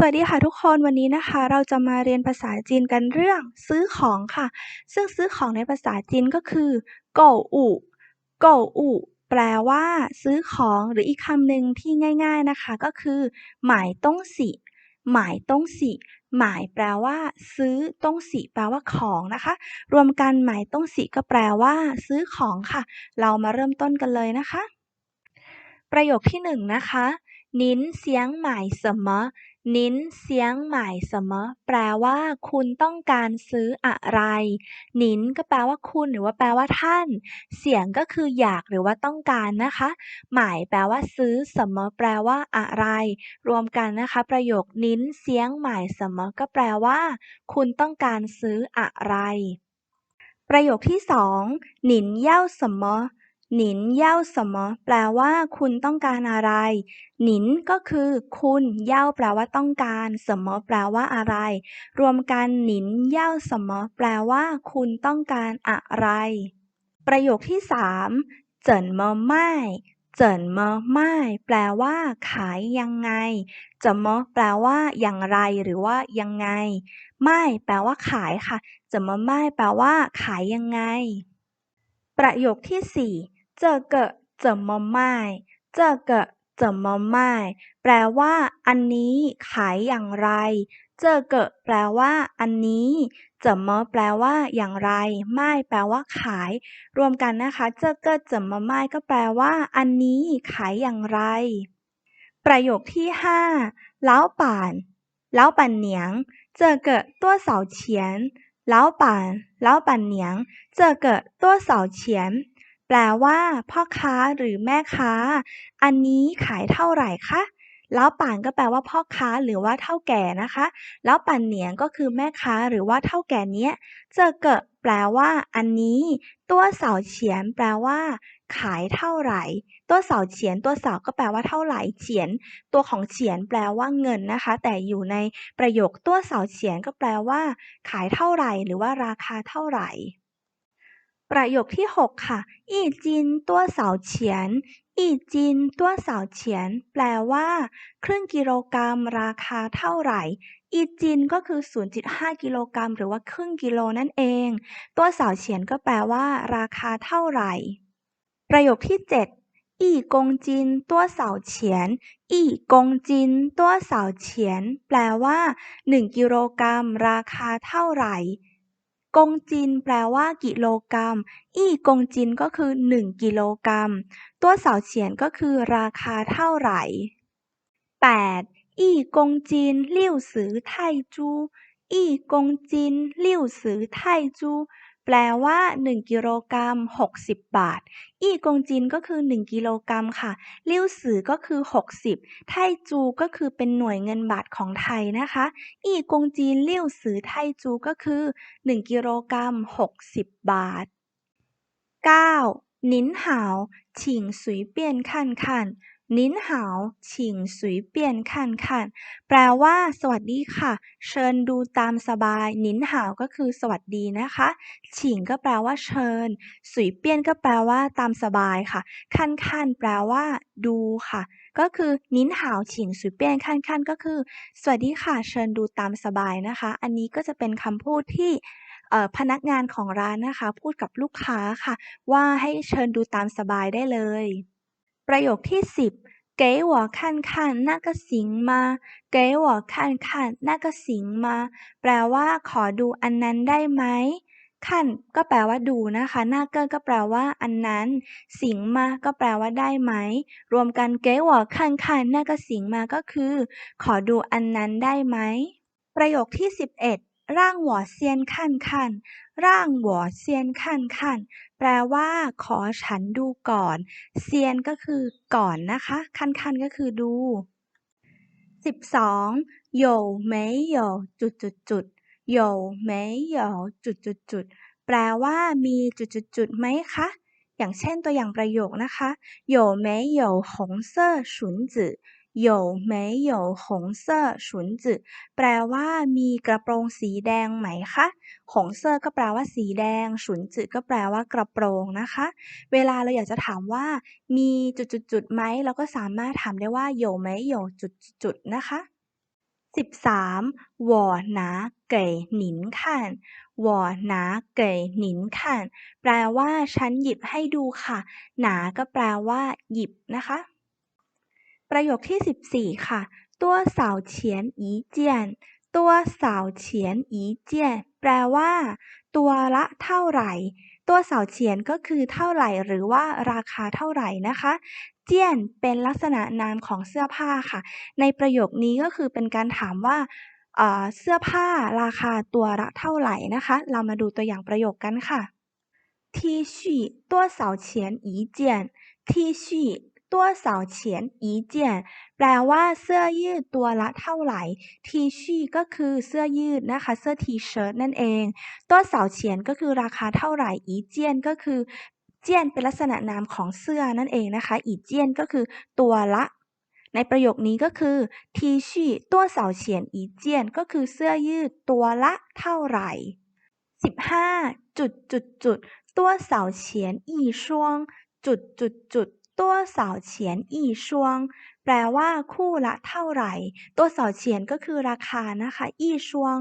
สวัสดีค่ะทุกคนวันนี้นะคะ เราจะมาเรียนภาษาจีนกันเรื่อง ซื้อของค่ะ ซึ่งซื้อของในภาษาจีนก็คือโกวอู่โกวอู่แปลว่า ซื้อของหรืออีกคำหนึ่งที่ง่าย ๆนะคะ ก็คือ หมายต้องสิหมายต้องสิหมายแปลว่า ซื้อต้องสิแปลว่าของนะคะ รวมกันหมายต้องสิก็แปลว่า ซื้อของค่ะ เรามาเริ่มต้นกันเลยนะคะ ประโยคที่หนึ่งนะคะนินเสียงหมาย什么 นิ้นเสียงหมายเสมอแปลว่า คุณต้องการซื้ออะไร นิ้นก็แปลว่าคุณหรือว่าแปลว่าท่าน เสียงก็คืออยากหรือว่าต้องการนะคะ หมายแปลว่าซื้อเสมอแปลว่าอะไร รวมกันนะคะ ประโยคนิ้นเสียงหมายเสมอก็แปลว่า คุณต้องการซื้ออะไร ประโยคที่สองนินเย่าเสมอ หนินเย่าสมอแปลว่า คุณต้องการอะไร หนินก็คือ คุณเย่าแปลว่าต้องการ สมอแปลว่าอะไร รวมกันหนินเย่าสมอแปลว่า คุณต้องการอะไร ประโยคที่สามเจินมอไม่เจินมอไม่แปลว่า ขายยังไงเจินมอแปลว่า อย่างไร หรือว่า ยังไง ไม่แปลว่า ขายค่ะเจินมอไม่แปลว่า ขายยังไง ประโยคที่สี่ 这个怎么卖这个怎么卖แปลว่า อันนี้ ขายอย่างไร这个แปลว่า อันนี้怎么แปลว่า อย่างไรไม่แปลว่า ขาย รวมกันนะคะ这个怎么卖ก็แปลว่า อันนี้ ขายอย่างไร ประโยคที่ห้า老板老板娘这个多少钱老板老板娘这个多少钱 แปลว่า พ่อค้าหรือแม่ค้า อันนี้ขายเท่าไหร่คะแล้วป่านก็แปลว่าพ่อค้าหรือว่าเท่าแก่นะคะแล้วป่านเหนียงก็คือแม่ค้าหรือว่าเท่าแก่เนี้ย เจอเกิดแปลว่า อันนี้ ตัวเสาเฉียน แปลว่า ขายเท่าไหร่ ตัวเสาเฉียน ตัวเสาก็แปลว่าเท่าไหร่เฉียน ตัวของเฉียนแปลว่าเงินนะคะ แต่อยู่ในประโยคตัวเสาเฉียนก็แปลว่า ขายเท่าไหร่ หรือว่าราคาเท่าไหร่ ประโยคที่ 6 ค่ะอีจินตัวเสาเฉียนอีจินตัวเสาเฉียน แปลว่า ครึ่งกิโลกรัมราคาเท่าไหร่อีจินก็คือ 0.5 กิโลกรัมหรือว่าครึ่งกิโลนั่นเอง ตัวเสาเฉียนก็แปลว่า ราคาเท่าไหร่ ประโยคที่ 7 อีกงจิน ตัวเสาเฉียน อีกงจิน ตัวเสาเฉียน แปลว่า 1 กิโลกรัมราคาเท่าไหร่ กงจินแปลว่ากิโลกรัม อี้กงจินก็คือ 1 กิโลกรัม ตัวเสาเฉียนก็คือราคาเท่าไหร่ 8. อี้กงจินลิ่วสือไทจูอี้กงจินลิ่วสือไทจู แปลว่า 1 กิโลกรัม 60 บาท อี้กงจินก็คือ 1 กิโลกรัมค่ะเลี้ยวสือก็คือ 60 ไทจูก็คือเป็นหน่วยเงินบาทของไทยนะคะ อี้กงจินเลี้ยวสือไทจูก็คือ 1 กิโลกรัม 60 บาท 9. นินหาว请随便看看 นินหาวฉิงสุยเปียนคันคันแปลว่า สวัสดีค่ะ เชิญดูตามสบาย นินหาวก็คือสวัสดีนะคะ ฉิงก็แปลว่าเชิญ สุยเปียนก็แปลว่า ตามสบายค่ะคันคันแปลว่า ดูค่ะ ก็คือนินหาวฉิงสุยเปียนคันคันก็คือ สวัสดีค่ะ เชิญดูตามสบายนะคะ อันนี้ก็จะเป็นคำพูดที่พนักงานของร้านนะคะ พูดกับลูกค้าค่ะ ว่าให้เชิญดูตามสบายได้เลย ประโยคที่สิบ给我看看那个行吗给我看看那个行吗แปลว่า ขอดูอันนั้นได้ไหมขั้นก็แปลว่าดูนะคะหน้าเกอก็แปลว่า อันนั้น สิงมา ก็แปลว่าได้ไหม รวมกันเก๋หวคันคันหน้าก็สิงมา ก็คือ ขอดูอันนั้นได้ไหม ประโยคที่สิบเอ็ดร่างหัวเซียนขั้นขั้นร่างหัวเซียนขั้นขั้น แปลว่า ขอฉันดูก่อน เซียนก็คือก่อนนะคะ ขั้นขั้นก็คือดูสิบสอง有没有จุดจุดจุด有没有จุดจุดจุดแปลว่า มีจุดจุดจุดไหมคะ อย่างเช่นตัวอย่างประโยคนะคะ有没有红色绳子 有没有红色裙子แปลว่า มีกระโปรงสีแดงไหมคะหงเซอร์ก็แปลว่าสีแดงฉุนจืก็แปลว่ากระโปรงนะคะ เวลาเราอยากจะถามว่า มีจุดๆๆไหมเราก็สามารถถามได้ว่า有没有จุดๆนะคะ 13我拿给您看我拿给您看แปลว่า ฉันหยิบให้ดูค่ะ หนาก็แปลว่า หยิบนะคะ ประโยคที่ 14 ค่ะ多少钱一件ตัวเสาเฉียนอีเจียนแปลว่า ตัวละเท่าไหร่ ตัวเสาเฉียนก็คือเท่าไหร่ หรือว่าราคาเท่าไหร่นะคะ เจียนเป็นลักษณะนามของเสื้อผ้าค่ะ ในประโยคนี้ก็คือเป็นการถามว่าเสื้อผ้าราคาตัวละเท่าไหร่นะคะ เรามาดูตัวอย่างประโยคกันค่ะ T 恤多少钱一件 T 恤 ตัวเสาเฉียนอีเจียนแปลว่าเสื้อยืดตัวละเท่าไหร่ทีชี่ก็คือเสื้อยืดนะคะ เสื้อทีเชิ้ตนั่นเอง ตัวเสาเฉียนก็คือราคาเท่าไหร่อีเจียนก็คือ เจียนเป็นลักษณะนามของเสื้อนั่นเองนะคะ อีเจียนก็คือตัวละในประโยคนี้ก็คือทีชี่ตัวเสาเฉียนอีเจียนก็คือเสื้อยืดตัวละเท่าไหร่ 15. จุดจุดจุดตัวเสาเฉียนอีช่วง จุดจุดจุด ตัวเสาเฉียนอีช่วงแปลว่าคู่ละเท่าไหร่ ตัวสอเฉียนก็คือราคานะคะ อี้ชวง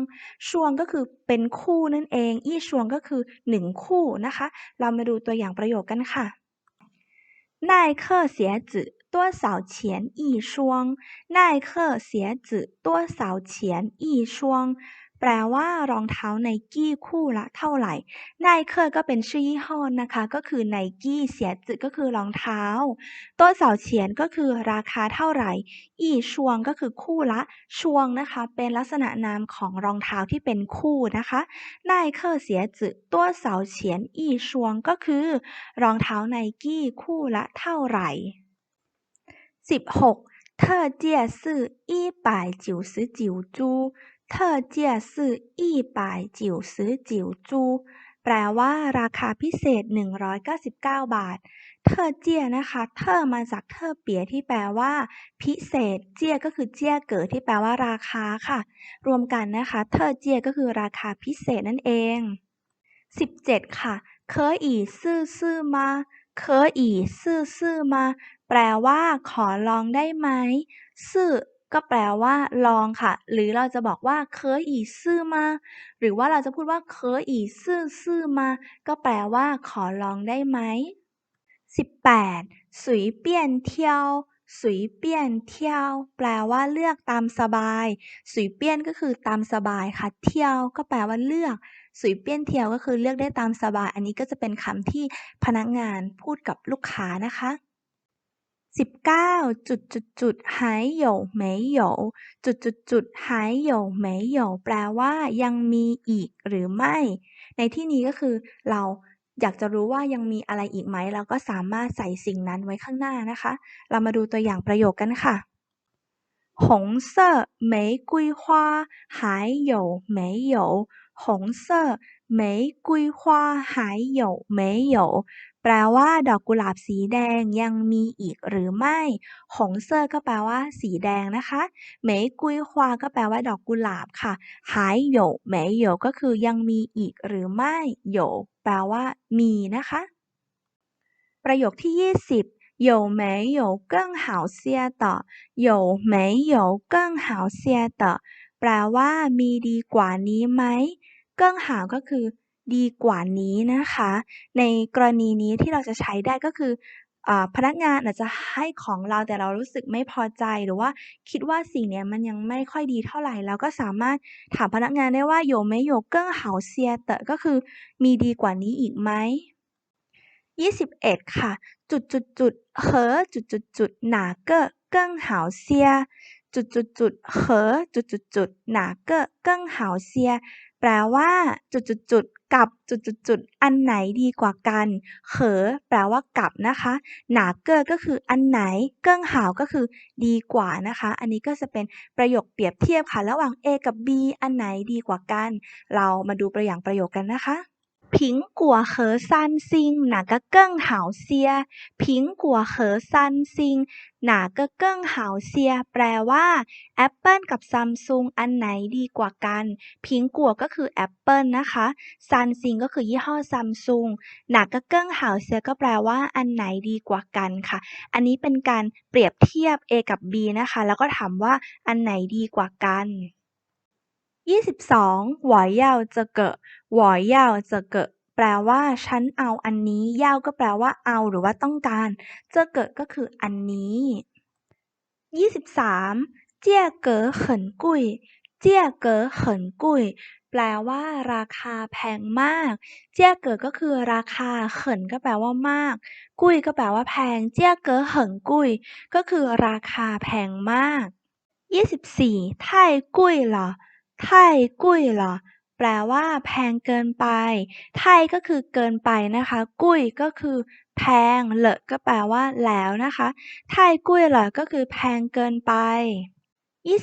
ชวงก็คือเป็นคู่นั่นเอง อี้ชวงก็คือหนึ่งคู่นะคะ เรามาดูตัวอย่างประโยคกันค่ะ耐克鞋子多少钱一双耐克鞋子多少钱一双 แปลว่ารองเท้าไนกี้คู่ละเท่าไหร่ไนเคอก็เป็นชื่อยี่ห้อนะคะ ก็คือไนกี้เสียจืก็คือรองเท้าตัวเสาเฉียนก็คือราคาเท่าไหร่ อีชวงก็คือคู่ละชวงนะคะ เป็นลักษณะนามของรองเท้าที่เป็นคู่นะคะไนเคอเสียจืตัวเสาเฉียนอีชวงก็คือ รองเท้าไนกี้คู่ละเท่าไหร่16特价是一百九十九株 特价是一百九十九株แปลว่า ราคาพิเศษ 199 บาท เทอเจียนะคะ เทอมาจากเทอเปียที่แปลว่า พิเศษ เจียก็คือเจียเกิดที่แปลว่าราคาค่ะ รวมกันนะคะ เทอเจียก็คือราคาพิเศษนั่นเอง 17 ค่ะเคยอีซื่อซื่อมาเคยอีซื่อซื่อมาแปลว่า ขอลองได้ไหมซื่อ ก็แปลว่า ลองค่ะ หรือเราจะบอกว่าเคยอีซื่อมา หรือว่าเราจะพูดว่าเคยอีซื่อซื่อมา ก็แปลว่า ขอลองได้ไหม 18. สุยเปียนเที่ยวสุยเปี้ยนเที่ยว แปลว่าเลือกตามสบาย สุยเปี้ยนก็คือตามสบายค่ะ เที่ยว ก็แปลว่าเลือก สุยเปี้ยนเที่ยวก็คือเลือกได้ตามสบาย อันนี้ก็จะเป็นคำที่พนักงานพูดกับลูกค้านะคะ สิบเก้าจุดจุดจุดหายหยไม่หยจุดจุดจุดหายหยไม่หยแปลว่า ยังมีอีกหรือไม่ ในที่นี้ก็คือ เราอยากจะรู้ว่ายังมีอะไรอีกไหมเราก็สามารถใส่สิ่งนั้นไว้ข้างหน้านะคะ เรามาดูตัวอย่างประโยคกันค่ะ红色玫瑰花还有没有红色玫瑰花还有没有 แปลว่า ดอกกุหลาบสีแดงยังมีอีกหรือไม่ หงเซอร์ก็แปลว่า สีแดงนะคะเหมยกุยควาก็แปลว่า ดอกกุหลาบค่ะ หายโยเหมยโยก็คือยังมีอีกหรือไม่โยแปลว่า มีนะคะ ประโยคที่ 20有没有更好些的有没有更好些的แปลว่า มีดีกว่านี้ไหมเกิ้งหาวก็คือ ดีกว่านี้นะคะ ในกรณีนี้ที่เราจะใช้ได้ก็คือพนักงานอาจจะให้ของเราแต่เรารู้สึกไม่พอใจหรือว่าคิดว่าสิ่งนี้มันยังไม่ค่อยดีเท่าไหร่เราก็สามารถถามพนักงานได้ว่าโยไม่โยเกิ้งเหาเซียเตก็คือมีดีกว่านี้อีกไหม21 ค่ะ จุดจุดจุดเหอจุดจุดจุดหนาเก้อเกิ้งเหาเซีย จุดจุดจุดเหอจุดจุดจุดหนาเก้อเกิ้งเหาเซีย แปลว่า จุดๆ กับจุดๆอันไหนดีกว่ากัน เขอแปลว่ากับนะคะ หนาเกอก็คืออันไหน เกิ้งหาวก็คือดีกว่านะคะ อันนี้ก็จะเป็นประโยคเปรียบเทียบค่ะ ระหว่าง A กับ B อันไหนดีกว่ากัน เรามาดูตัวอย่างประโยคกันนะคะ 苹果和三星哪个更好些苹果和三星哪个更好些แปลว่า Apple กับ Samsung อันไหนดีกว่ากันผิงกัวก็คือ Apple นะคะ Samsung ก็คือยี่ห้อ Samsung หนาก็เกิ้งหาวเซียก็แปลว่าอันไหนดีกว่ากันค่ะ อันนี้เป็นการเปรียบเทียบ A กับ B นะคะ แล้วก็ถามว่าอันไหนดีกว่ากัน ยี่สิบสองหวอยเยาจะเกะหวอยเยาจะเกะแปลว่าฉันเอาอันนี้เย่าก็แปลว่าเอาหรือว่าต้องการจะเกิดก็คืออันนี้ยี่สิบสามเจี้ยเก๋เขินกุยเจี้ยเก๋เขินกุยแปลว่าราคาแพงมาก เจี้ยเก๋ก็คือราคาเขินก็แปลว่ามาก กุ้ยก็แปลว่าแพง เจี้ยเก๋เหินกุ้ยก็คือราคาแพงมากยี่สิบสี่ไทยกุ้ยเหรอ ไทกุยเหรอ แปลว่า แพงเกินไป ไทยก็คือเกินไปนะคะ กุ้ยก็คือแพง เหลก็แปลว่า แล้วนะคะ ไทยกุ้ยเหรอ ก็คือแพงเกินไป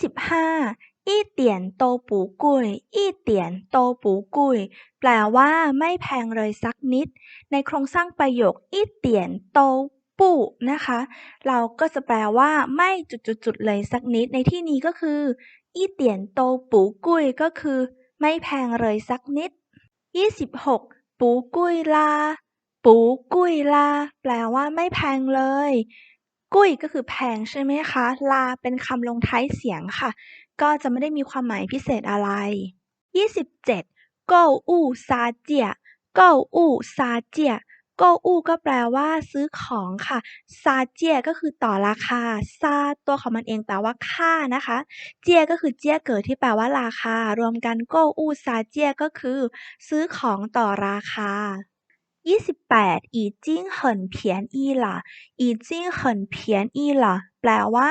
25อีเตียนโตปูกุยอีเตียนโตปูกุยแปลว่าไม่แพงเลยสักนิด ในโครงสร้างประโยคอีเตียนโตปูนะคะ เราก็จะแปลว่าไม่จุดๆเลยสักนิด ในที่นี้ก็คือ อีเตียนโตปูกุ้ยก็คือ ไม่แพงเลยสักนิด 26 ปูกุ้ยลา ปูกุ้ยลา แปลว่าไม่แพงเลย กุ้ยก็คือแพงใช่ไหมคะ ลาเป็นคำลงท้ายเสียงค่ะ ก็จะไม่ได้มีความหมายพิเศษอะไร 27เก้อู้ซาเจียก้อู้ซาเจีย ก็แปลว่าซื้อของค่ะ ซาเจียก็คือต่อราคา ซาตัวของมันเองแปลว่าค่านะคะ เจียก็คือเจียเกิดที่แปลว่าราคา รวมกันก็อูซาเจียก็คือ ซื้อของต่อราคา ยี่สิบแปดอีจิ้งเหินเพียนอีหล่ะอีจิ้งเหินเพียนอีหล่ะแปลว่า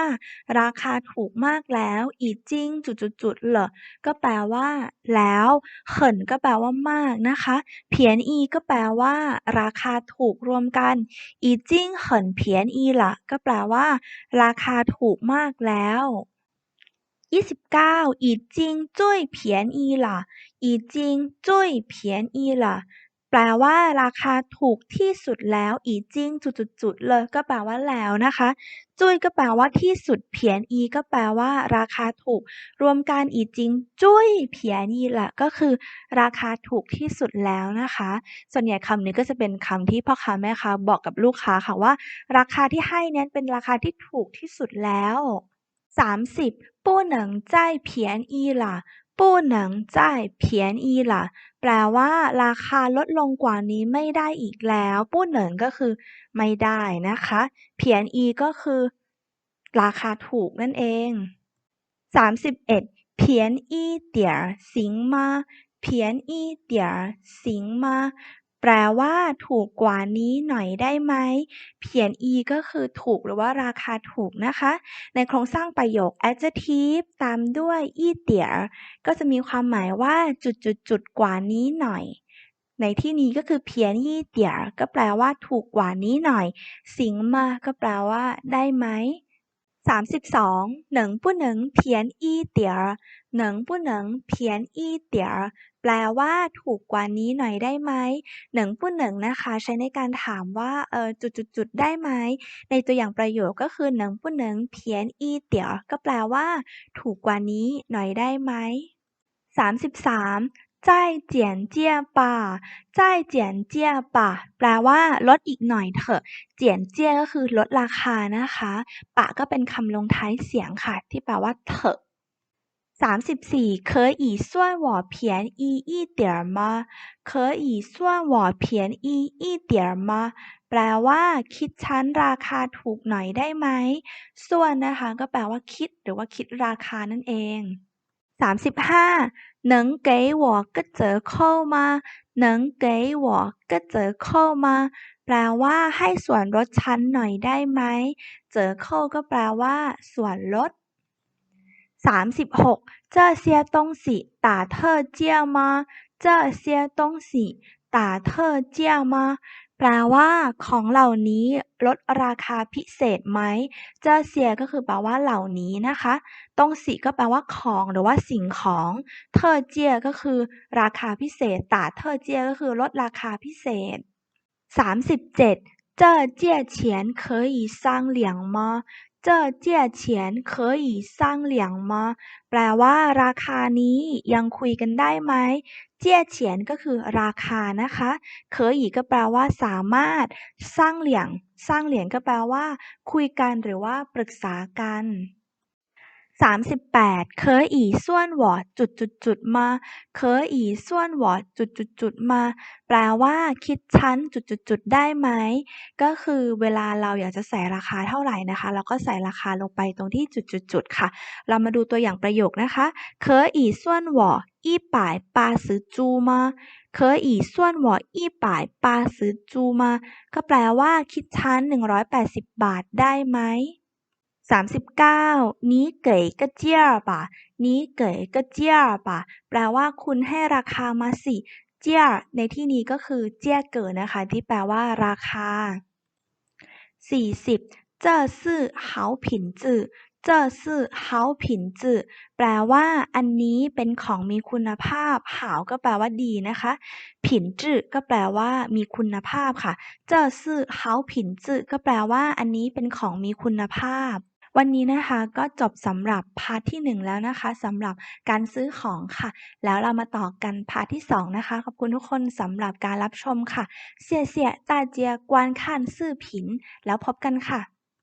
ราคาถูกมากแล้ว อีจิ้งจุดๆๆเหรอก็แปลว่า แล้วเหินก็แปลว่ามากนะคะ เพียนอีก็แปลว่า ราคาถูกรวมกัน อีจิ้งเหินเพียนอีหล่ะก็แปลว่า ราคาถูกมากแล้วยี่สิบเก้าอีจิ้งจุ้ยเพียนอีหล่ะอีจิ้งจุ้ยเพียนอีหล่ะ แปลว่า ราคาถูกที่สุดแล้วอีจิ้งจุดๆเลยก็แปลว่าแล้วนะคะ จุ้ยก็แปลว่าที่สุดเพียนอีก็แปลว่า ราคาถูก รวมกันอีจิ้งจุ้ยเพียนอีละก็คือ ราคาถูกที่สุดแล้วนะคะ ส่วนใหญ่คำนี้ก็จะเป็นคำที่พ่อค้าแม่ค้าบอกกับลูกค้าค่ะว่า ราคาที่ให้นี้เป็นราคาที่ถูกที่สุดแล้ว30不能再便宜了 ปูหนังจ่ายเพียนอีล่ะแปลว่าราคาลดลงกว่านี้ไม่ได้อีกแล้ว ปูเหนิงก็คือ ไม่ได้นะคะ เพียนอีก็คือ ราคาถูกนั่นเอง 31เพียนอีเตียสิงมาเพียนอีเตียสิงมา แปลว่าถูกกว่านี้หน่อยได้ไหมเพียน e ก็คือถูกหรือว่าราคาถูกนะคะ ในโครงสร้างประโยค adjective ตามด้วยอีเตียก็จะมีความหมายว่าจุดจุดจุดกว่านี้หน่อย ในที่นี้ก็คือเพียนยี่เตียก็แปลว่าถูกกว่านี้หน่อย สิงมาก็แปลว่าได้ไหมสามสิบสองหนึ่งผู้หนึ่งเพียนอีเตียหนึ่งผู้หนึ่งเพียนอีเตีย แปลว่าถูกกว่านี้หน่อยได้ไหมหนึ่งปุ้นหนึ่งนะคะ ใช้ในการถามว่าเออจุดจุดจุดได้ไหมในตัวอย่างประโยคก็คือหนึ่งปุ้นหนึ่งเพียนอีเตี๋ยก็แปลว่า ถูกกว่านี้หน่อยได้ไหมสามสิบสามจเจียนเจียป่าใจเจียนเจียป่าแปลว่าลดอีกหน่อยเถอะ เจียนเจียก็คือลดราคานะคะป่าก็เป็นคำลงท้ายเสียงค่ะ ที่แปลว่าเถอะ สามสิบสี่可以算我便宜一点吗可以算我便宜一点吗แปลว่า คิดชั้นราคาถูกหน่อยได้ไหม ส่วนนะคะ ก็แปลว่า คิด หรือว่าคิดราคานั่นเองสามสิบห้า能给我个折扣吗能给我个折扣吗แปลว่า ให้ส่วนลดชั้นหน่อยได้ไหมเจอ扣ก็แปลว่า ส่วนลด สามสิบหก这些东西打特价吗这些东西打特价吗 แปลว่า ของเหล่านี้ลดราคาพิเศษไหม这些ก็คือแปลว่าเหล่านี้นะคะ东西ก็แปลว่าของหรือว่าสิ่งของ特价ก็คือ ราคาพิเศษ打特价ก็คือลดราคาพิเศษสามสิบ เจ็ด这价钱可以商量吗这价钱可以商量吗แปลว่า ราคานี้ยังคุยกันได้ไหมเจี้ยเฉียนก็คือราคานะคะเคยอีก็แปลว่าสามารถ สร้างเหลียง สร้างเหลียงก็แปลว่า คุยกันหรือว่าปรึกษากัน สามสิบแปดเคยอีส่วนหวอจุดจุดจุดมาเคยอีส่วนหวอจุดจุดจุดมา แปลว่า คิดชั้นจุดจุดจุดได้ไหม ก็คือเวลาเราอยากจะใส่ราคาเท่าไหร่นะคะเราก็ใส่ราคาลงไปตรงที่จุดจุดจุดค่ะ เรามาดูตัวอย่างประโยคนะคะ可以算我一百八十株吗可以算我一百八十株吗ก็แปลว่า คิดชั้น180 บาทได้ไหม สามสิบเก้านี้เก๋ก็เจี้ยป่ะนี้เก๋ก็เจี้ยป่ะแปลว่า คุณให้ราคามาสิเจี้ยในที่นี้ก็คือเจี้ยเก๋นะคะ ที่แปลว่า ราคาสี่สิบ这是好品质这是好品质แปลว่า อันนี้เป็นของมีคุณภาพ好ก็แปลว่าดีนะคะผินจื้อก็แปลว่า มีคุณภาพค่ะ这是好品质ก็แปลว่า อันนี้เป็นของมีคุณภาพ วันนี้นะคะก็จบสำหรับพาร์ทที่ 1 แล้วนะคะสำหรับการซื้อของค่ะ แล้วเรามาต่อกันพาร์ทที่ 2 นะคะ ขอบคุณทุกคนสำหรับการรับชมค่ะ เสียเสียตาเจียกวนข่านซื่อผิน แล้วพบกันค่ะ